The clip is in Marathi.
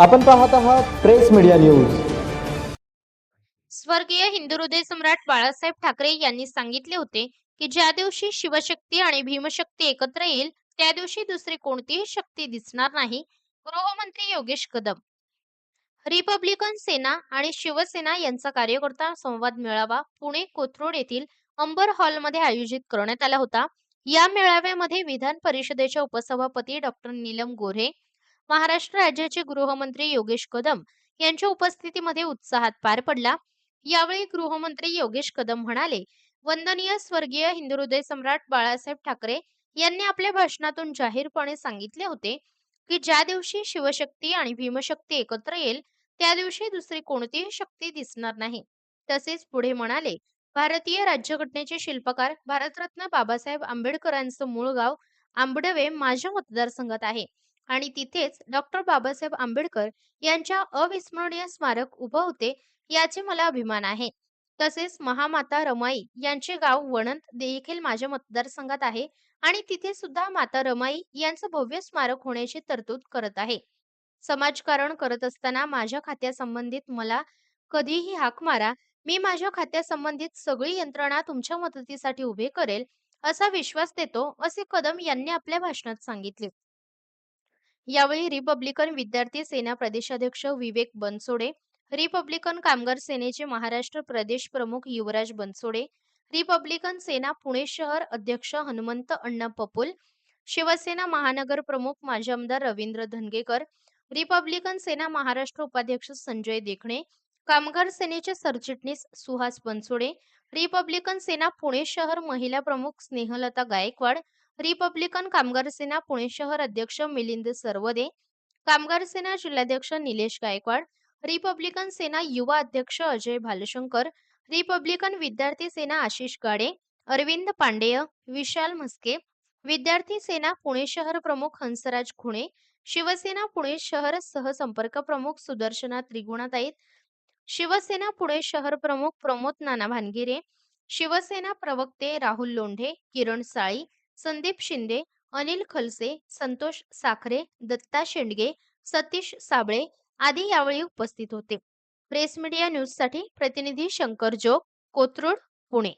आपण पाहत आहात प्रेस मीडिया न्यूज. स्वर्गीय हिंदू हृदय सम्राट बाळासाहेब ठाकरे यांनी सांगितले होते की ज्या दिवशी शिवशक्ती आणि भीमशक्ती एकत्र येईल त्या दिवशी दुसरी कोणतीही शक्ती दिसणार नाही गृहमंत्री योगेश कदम. रिपब्लिकन सेना आणि शिवसेना यांचा कार्यकर्ता संवाद मेळावा पुणे कोथरूड येथील अंबर हॉलमध्ये आयोजित करण्यात आला होता. या मेळाव्यामध्ये विधान परिषदेच्या उपसभापती डॉक्टर नीलम गोऱ्हे महाराष्ट्र राज्याचे गृहमंत्री योगेश कदम यांच्या उपस्थितीमध्ये उत्साहात पार पडला. यावेळी गृहमंत्री योगेश कदम म्हणाले वंदनीय स्वर्गीय हिंदुहृदय सम्राट बाळासाहेब ठाकरे यांनी आपल्या भाषणातून जाहीरपणे सांगितले होते की ज्या दिवशी शिवशक्ती आणि भीमशक्ती एकत्र येईल त्या दिवशी दुसरी कोणतीही शक्ती दिसणार नाही तसेच पुढे म्हणाले भारतीय राज्यघटनेचे शिल्पकार भारतरत्न बाबासाहेब आंबेडकरांचं मूळ गाव आंबडवे माझ्या मतदारसंघात आहे. आणि तिथेच डॉक्टर बाबासाहेब आंबेडकर यांच्या अविस्मरणीय स्मारक उभं होते याचे मला अभिमान आहे. तसेच महामाता रमाई यांचे गाव वणंत देखील माझ्या मतदारसंघात आहे आणि तिथे सुद्धा माता रमाई यांचं भव्य स्मारक होण्याची तरतूद करत आहे. समाजकारण करत असताना माझ्या खात्यासंबंधित मला कधीही हाक मारा मी माझ्या खात्यासंबंधित सगळी यंत्रणा तुमच्या मदतीसाठी उभे करेल असा विश्वास देतो असे कदम यांनी आपल्या भाषणात सांगितले. यावेळी रिपब्लिकन विद्यार्थी सेना प्रदेशाध्यक्ष विवेक बनसोडे रिपब्लिकन कामगार सेनेचे महाराष्ट्र प्रदेश प्रमुख युवराज बनसोडे रिपब्लिकन सेना पुणे शहर अध्यक्ष हनुमंत अण्णा पपुल शिवसेना महानगर प्रमुख माजी आमदार रवींद्र धनगेकर रिपब्लिकन सेना महाराष्ट्र उपाध्यक्ष संजय देखणे कामगार सेनेचे सरचिटणीस सुहास बनसोडे रिपब्लिकन सेना पुणे शहर महिला प्रमुख स्नेहलता गायकवाड रिपब्लिकन कामगार सेना पुणे शहर अध्यक्ष मिलिंद सरवदे कामगार सेना जिल्हाध्यक्ष निलेश गायकवाड रिपब्लिकन सेना युवा अध्यक्ष अजय भालशंकर रिपब्लिकन विद्यार्थी सेना आशिष गाडे अरविंद पांडेय विशाल म्हस्के विद्यार्थी सेना पुणे शहर प्रमुख हंसराज खुणे शिवसेना पुणे शहर सहसंपर्क प्रमुख सुदर्शना त्रिगुणाताईत शिवसेना पुणे शहर प्रमुख प्रमोद नाना भानगिरे शिवसेना प्रवक्ते राहुल लोंढे किरण साळी संदीप शिंदे अनिल खलसे संतोष साखरे दत्ता शेंडगे सतीश साबळे आदी यावेळी उपस्थित होते. प्रेस मीडिया न्यूजसाठी प्रतिनिधी शंकर जोग कोथरूड पुणे.